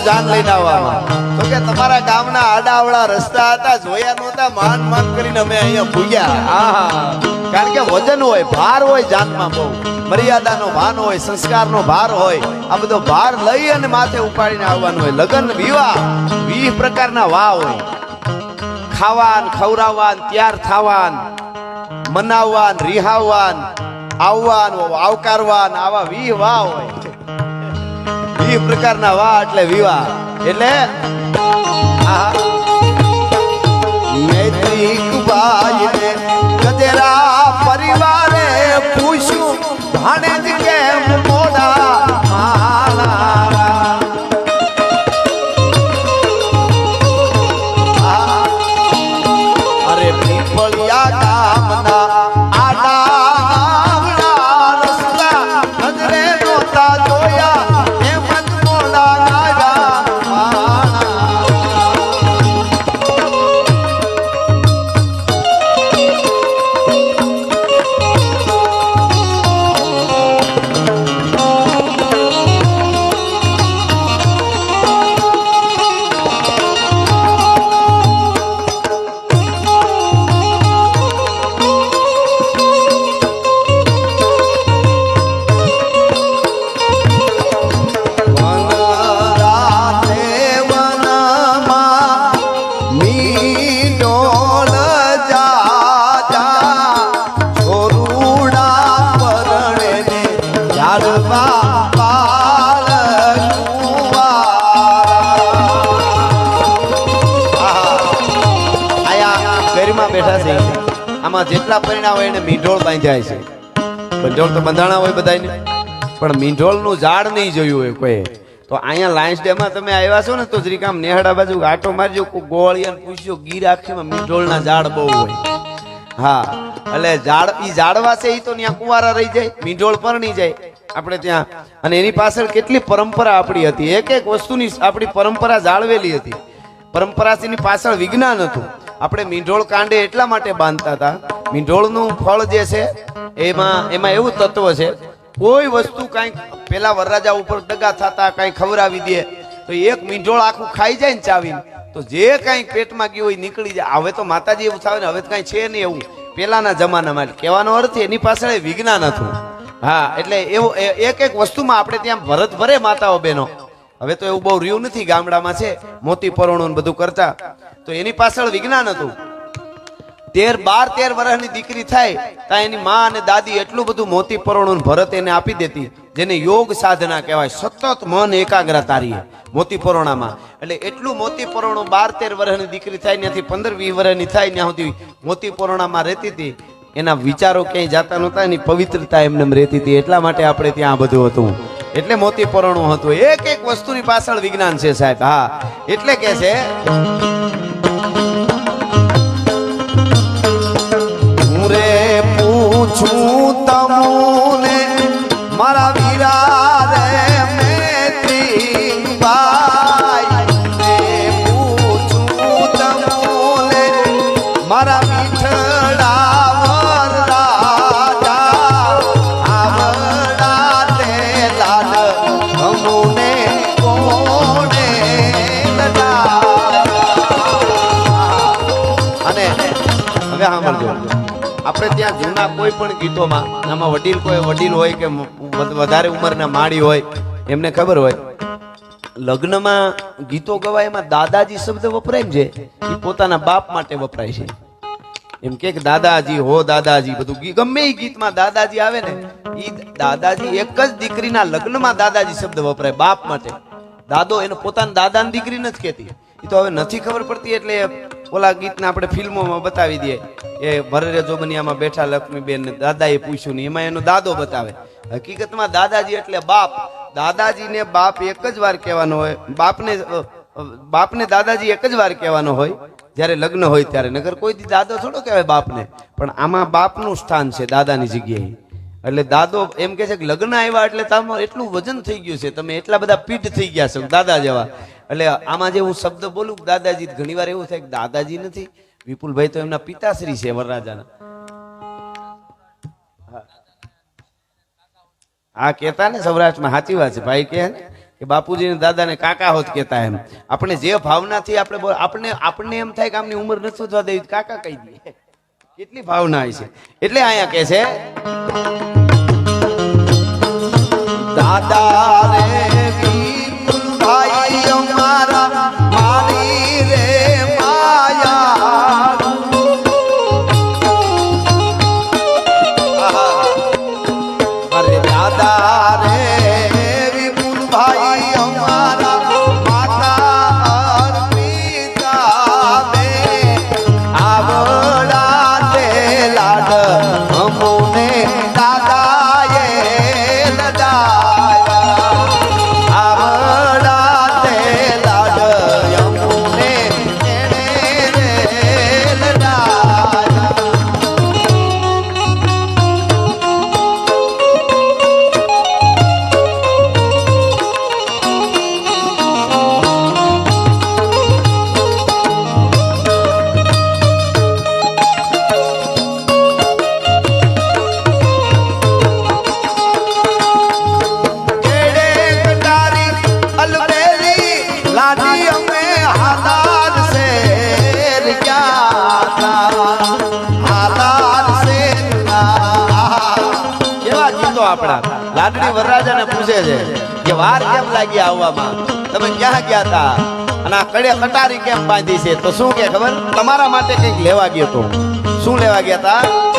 જાન લઈને આવવામાં. તો કે તમારા ગામના આડાવડા રસ્તા હતા, જોયા નહોતા, માન માન કરીને અમે અહીંયા ભૂગ્યા. હા કારણ કે વજન હોય, ભાર હોય જાનમાં બહુ. મર્યાદાનો ભાન હોય, સંસ્કારનો ભાર હોય. આ બધો ભાર લઈ અને માથે ઉપાડીને આવવાનું હોય. લગ્ન, વિવાહ વીસ પ્રકારના વાહ હોય. ખાવાન ખવરાવાન તૈયાર થાવાન, મનાવવાન, રિહાવવાન, આવવાન, આવકારવાન, આવા વી વાહ હોય. વી પ્રકારના વાહ એટલે વિવાહ એટલે. નૈતિક પરિવારે પૂછ્યું ભાણેજ કેમ મોડા આમાં જેટલા પરિણામ હોય એને મીંઢોળ બાંધ્યા છે. બંધોળ તો બંધાણા હોય બધાને પણ મીંઢોળનું ઝાડ નહીં જોયું હોય કોઈ. તો અહીંયા લાયન્સ ડેમાં તમે આવ્યા છો ને, તો શ્રીકામ નેહડા બાજુ આટો મારજો, કોઈ ગોળિયાને પૂછ્યો ગીર આખીમાં મીંઢોળના ઝાડ બહુ હોય. હા, એટલે ઝાડ, ઈ ઝાડવા છે, ઈ તો ત્યાં કુવારા રહી જાય, મીંઢોળ પરણી જાય. આપણે ત્યાં, અને એની પાછળ કેટલી પરંપરા આપણી હતી. એક એક વસ્તુની આપણી પરંપરા જાળવેલી હતી. પરંપરાની પાછળ વિજ્ઞાન હતું. આપણે મીંઢોળ કાંડે એટલા માટે બાંધતા હતા. મીંઢોળનું ફળ જે છે, એમાં એમાં એવું તત્વ છે, કોઈ વસ્તુ કાંઈક પેલા વરરાજા ઉપર દગા થતા, કાંઈ ખવડાવી દે, તો એક મીંઢોળ આખું ખાઈ જાય ને ચાવીને, તો જે કાંઈ પેટમાં ગયું હોય નીકળી જાય. હવે તો માતાજી એવું થાય ને, હવે તો કાંઈ છે નહીં એવું. પેલાના જમાનામાં કહેવાનો અર્થ એની પાછળ વિજ્ઞાન હતું. હા, એટલે એવું એક એક વસ્તુમાં આપણે ત્યાં ભરત ભરે માતાઓ બહેનો. હવે તો એવું બહુ રહ્યું નથી ગામડામાં છે. મોતી પરોણું બધું કરતા. તો એની પાછળ વિજ્ઞાન હતું. તેર બાર તેર વર્ષની દીકરી થાય ત્યાં એની માં અને દાદી એટલું બધું મોતી પરોણું ભરત એને આપી દેતી. જેને યોગ સાધના કહેવાય, સતત મન એકાગ્ર તારીએ મોતી પરોણામાં. એટલે એટલું મોતી પરોણું બાર તેર વર્ષની દીકરી થાય, ત્યાંથી પંદર વીસ વર્ષની થાય, ત્યાં સુધી મોતી પરોણામાં રહેતી હતી. એના વિચારો ક્યાંય જાતા નહોતા, એની પવિત્રતા એમને એમ રહેતી હતી. એટલા માટે આપણે ત્યાં આ બધું હતું. એટલે મોતી પરોણું હતું. એક એક વસ્તુની પાછળ વિજ્ઞાન છે સાહેબ. હા, એટલે કે છે પૂછું જૂના કોઈ પણ ગીતોમાં, આમાં વડીલ કોઈ વડીલ હોય કે વધારે ઉંમરના માળી હોય, એમને ખબર હોય. લગ્નમાં ગીતો ગવાય એમાં દાદાજી શબ્દ વપરાય છે એ પોતાના બાપ માટે વપરાય છે. એમ કે દાદાજી, હો દાદાજી, બધું ગમે એ ગીતમાં દાદાજી આવે ને એ દાદાજી એક જ દીકરીના લગ્નમાં દાદાજી શબ્દ વપરાય બાપ માટે. દાદો એને પોતાના દાદાની દીકરી નથી કહેતી. એ તો હવે નથી ખબર પડતી એટલે ઓલા ગીતને આપણે ફિલ્મોમાં બતાવી દઈએ. એ ભરરે જોબનિયામાં બેઠા લક્ષ્મીબેન ને દાદાએ પૂછ્યું ને એમાં એનો દાદો બતાવે. હકીકતમાં દાદાજી એટલે બાપ. દાદાજીને બાપ એક જ વાર કહેવાનો હોય. બાપને બાપને દાદાજી એક જ વાર કહેવાનો હોય. જ્યારે લગ્ન હોય ત્યારે. નગર કોઈ દાદો થોડો કહેવાય બાપને. પણ આમાં બાપનું સ્થાન છે દાદાની જગ્યાએ. એટલે દાદો એમ કે છે કે લગ્ન આવ્યા એટલે તમારું એટલું વજન થઈ ગયું છે. તમે એટલા બધા પીઠ થઈ ગયા છો, દાદા જેવા. એટલે આમાં જે હું શબ્દ બોલું, દાદાજી ઘણી વાર એવું થાય કે દાદાજી નથી. વિપુલભાઈ તો એમના પિતાશ્રી છે વરરાજાના. હા. કેતા ને સૌરાષ્ટ્રમાં, સાચી વાત છે. ભાઈ કે કે બાપુજીને દાદાને કાકા હોત કેતા એમ. આપણે જે ભાવનાથી આપણે આપણે, આપણને એમ થાય કે આમની ઉંમર નથી થવા દેવી કાકા કહી દઈએ કેટલી ભાવના છે. એટલે અહીંયા કે છે, દાદા આપણા લાડડી વરરાજાને પૂછે છે કે વાર કેમ લાગી આવવામાં? તમે ક્યાં ગયા હતા અને આ કડે કટારી કેમ બાંધી છે? તો શું કે ખબર? તમારા માટે કંઈક લેવા ગયો તો. શું લેવા ગયા હતા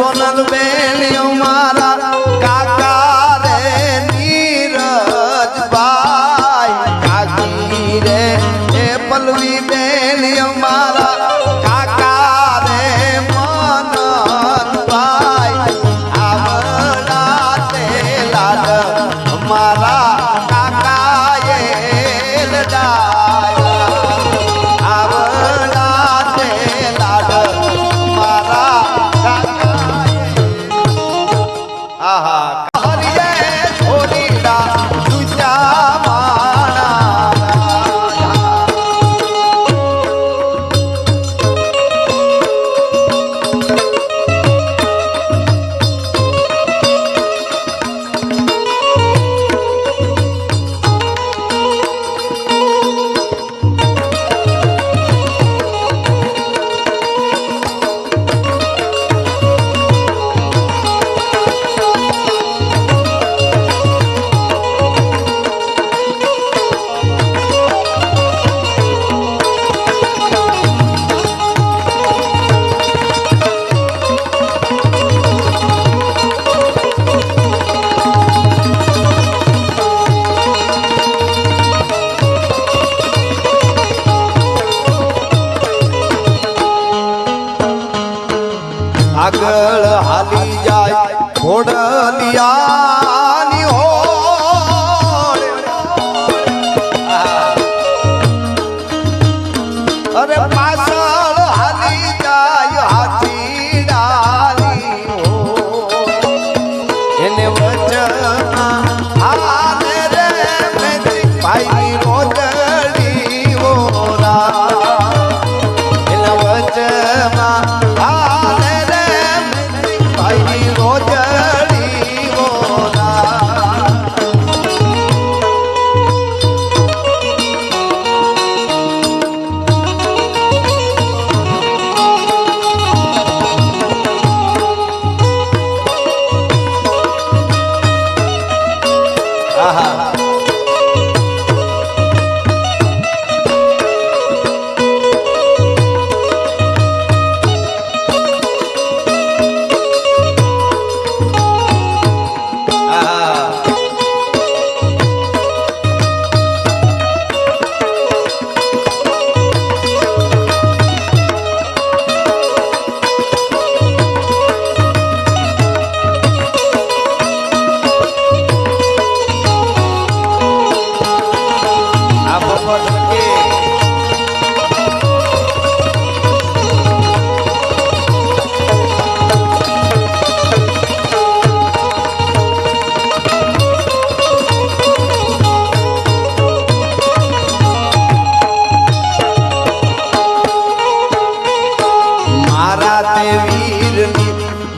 সোনার বেলিয়া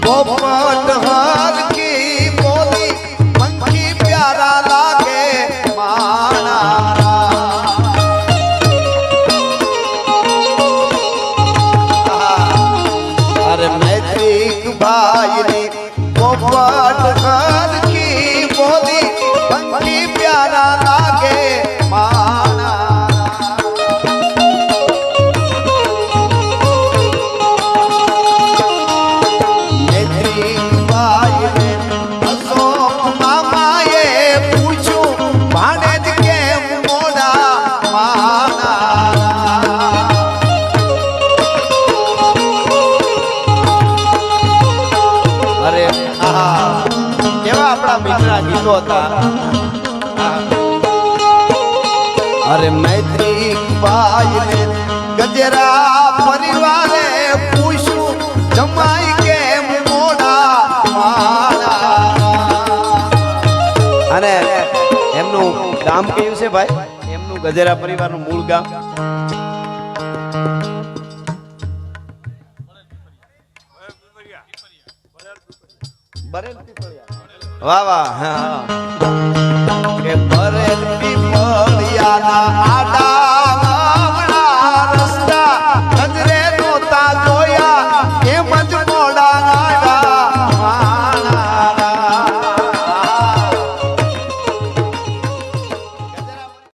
Bob જોતા. અરે મૈત્રી ભાઈ ગજરા પરિવારે પૂછું જમાઈ એમનું ગામ કેવું છે ભાઈ? એમનું ગજેરા પરિવારનું મૂળ ગામ? બરેલ પીપળિયા વાહ વાહ કે પરે પીપળિયાના આડા